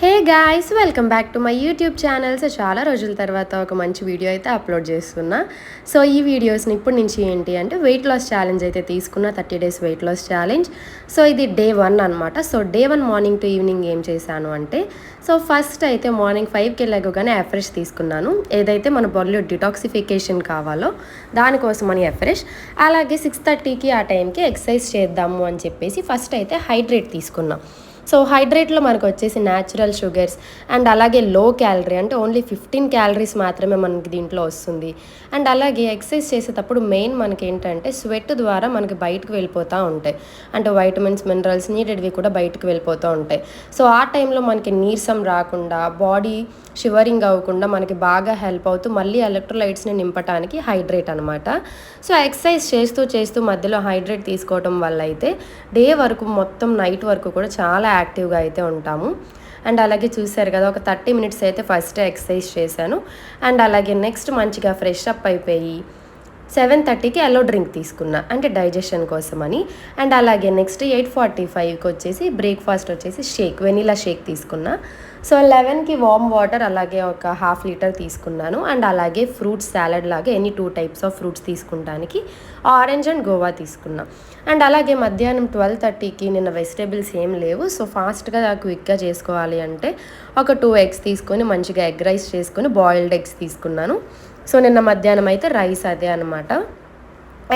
Hey guys welcome back to my YouTube channels చాలా రోజుల తర్వాత ఒక మంచి వీడియో అయితే అప్లోడ్ చేస్తున్నా. సో ఈ వీడియోస్ని ఇప్పటి నుంచి ఏంటి అంటే వెయిట్ లాస్ ఛాలెంజ్ అయితే తీసుకున్న. Thirty days weight loss challenge so ఇది డే వన్ అనమాట so day one morning to evening ఏం చేశాను అంటే సో ఫస్ట్ అయితే మార్నింగ్ ఫైవ్కి వెళ్ళగానే ఎఫ్రెష్ తీసుకున్నాను. ఏదైతే మన బాడీలో డిటాక్సిఫికేషన్ కావాలో దానికోసం అని ఎఫ్రెష్ అలాగే సిక్స్ థర్టీకి ఆ టైంకి ఎక్సర్సైజ్ చేద్దాము అని చెప్పేసి ఫస్ట్ అయితే హైడ్రేట్ తీసుకున్నాం. సో హైడ్రేట్లో మనకు వచ్చేసి న్యాచురల్ షుగర్స్ అండ్ అలాగే లో క్యాలరీ అంటే ఓన్లీ ఫిఫ్టీన్ క్యాలరీస్ మాత్రమే మనకి దీంట్లో వస్తుంది. అండ్ అలాగే ఎక్సర్సైజ్ చేసేటప్పుడు మెయిన్ మనకి ఏంటంటే స్వెట్ ద్వారా మనకి బయటకు వెళ్ళిపోతూ ఉంటాయి. అంటే వైటమిన్స్ మినరల్స్ నీడెడ్వి కూడా బయటకు వెళ్ళిపోతూ ఉంటాయి. సో ఆ టైంలో మనకి నీరసం రాకుండా బాడీ షివరింగ్ అవ్వకుండా మనకి బాగా హెల్ప్ అవుతూ మళ్ళీ ఎలక్ట్రోలైట్స్ని నింపడానికి హైడ్రేట్ అనమాట సో ఎక్సర్సైజ్ చేస్తూ చేస్తూ మధ్యలో హైడ్రేట్ తీసుకోవడం వల్ల అయితే డే వరకు మొత్తం నైట్ వరకు కూడా చాలా యాక్టివ్గా అయితే ఉంటాము. అండ్ అలాగే చూశారు కదా ఒక థర్టీ మినిట్స్ అయితే ఫస్ట్ ఎక్సర్సైజ్ చేశాను. అండ్ అలాగే నెక్స్ట్ మంచిగా ఫ్రెష్ అప్ అయిపోయి సెవెన్ థర్టీకి ఎల్లో డ్రింక్ తీసుకున్నా అంటే డైజెషన్ కోసమని. అండ్ అలాగే నెక్స్ట్ ఎయిట్ ఫార్టీ ఫైవ్కి వచ్చేసి బ్రేక్ఫాస్ట్ వచ్చేసి షేక్ వెనీలా షేక్ తీసుకున్నా. సో లెవెన్కి వామ్ వాటర్ అలాగే ఒక హాఫ్ లీటర్ తీసుకున్నాను. అండ్ అలాగే ఫ్రూట్స్ సాలడ్ లాగా any two types of fruits తీసుకుంటానికి orange and guava తీసుకున్నా. అండ్ అలాగే మధ్యాహ్నం ట్వెల్వ్ థర్టీకి నిన్న వెజిటేబుల్స్ ఏం లేవు. సో ఫాస్ట్గా క్విక్గా చేసుకోవాలి అంటే ఒక టూ ఎగ్స్ తీసుకొని మంచిగా ఎగ్ రైస్ చేసుకొని బాయిల్డ్ ఎగ్స్ తీసుకున్నాను. సో నిన్న మధ్యాహ్నం అయితే రైస్ అదే అనమాట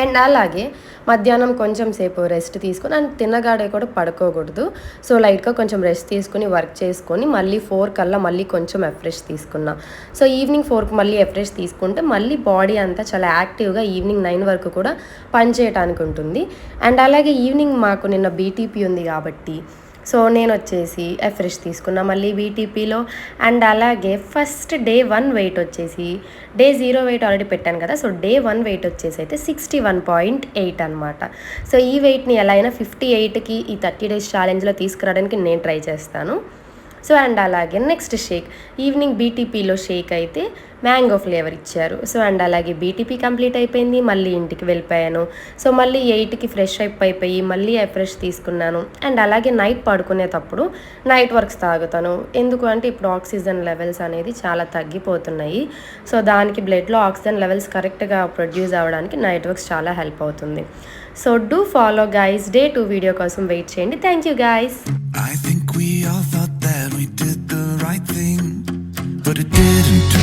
అండ్ అలాగే మధ్యాహ్నం కొంచెం సేపు రెస్ట్ తీసుకొని అండ్ తిన్నగాడే కూడా పడుకోకూడదు. సో లైట్గా కొంచెం రెస్ట్ తీసుకుని వర్క్ చేసుకొని మళ్ళీ ఫోర్ కల్లా మళ్ళీ కొంచెం ఎఫ్రెష్ తీసుకున్నా. సో ఈవినింగ్ ఫోర్కి మళ్ళీ ఎఫ్రెష్ తీసుకుంటే మళ్ళీ బాడీ అంతా చాలా యాక్టివ్గా ఈవినింగ్ నైన్ వరకు కూడా పనిచేయటానికి ఉంటుంది. అండ్ అలాగే ఈవినింగ్ మాకు నిన్న బీటీపీ ఉంది కాబట్టి సో నేను వచ్చేసి ఎఫ్రెష్ తీసుకున్నా. మళ్ళీ బీటీపీలో అండ్ అలాగే ఫస్ట్ డే వన్ వెయిట్ వచ్చేసి డే జీరో వెయిట్ ఆల్రెడీ పెట్టాను కదా సో డే వన్ వెయిట్ వచ్చేసి అయితే సిక్స్టీ వన్ పాయింట్ ఎయిట్ అనమాట సో ఈ వెయిట్ని ఎలా అయినా ఫిఫ్టీ ఎయిట్కి ఈ థర్టీ డేస్ ఛాలెంజ్లో తీసుకురావడానికి నేను ట్రై చేస్తాను. సో అండ్ అలాగే నెక్స్ట్ షేక్. ఈవినింగ్ బీటీపీలో షేక్ అయితే మ్యాంగో ఫ్లేవర్ ఇచ్చారు. సో అండ్ అలాగే బీటీపీ కంప్లీట్ అయిపోయింది. మళ్ళీ ఇంటికి వెళ్ళిపోయాను. సో మళ్ళీ ఎయిట్కి ఫ్రెష్ అప్ అయిపోయి మళ్ళీ ఫ్రెష్ తీసుకున్నాను. అండ్ అలాగే నైట్ పడుకునేటప్పుడు నైట్ వర్క్స్ తాగుతాను. ఎందుకు అంటే ఇప్పుడు ఆక్సిజన్ లెవెల్స్ అనేది చాలా తగ్గిపోతున్నాయి. సో దానికి బ్లడ్లో ఆక్సిజన్ లెవెల్స్ కరెక్ట్గా ప్రొడ్యూస్ అవ్వడానికి నైట్ వర్క్స్ చాలా హెల్ప్ అవుతుంది. So do follow guys. Day two video కోసం వెయిట్ చేయండి. Thank you guys. we did the right thing, but it didn't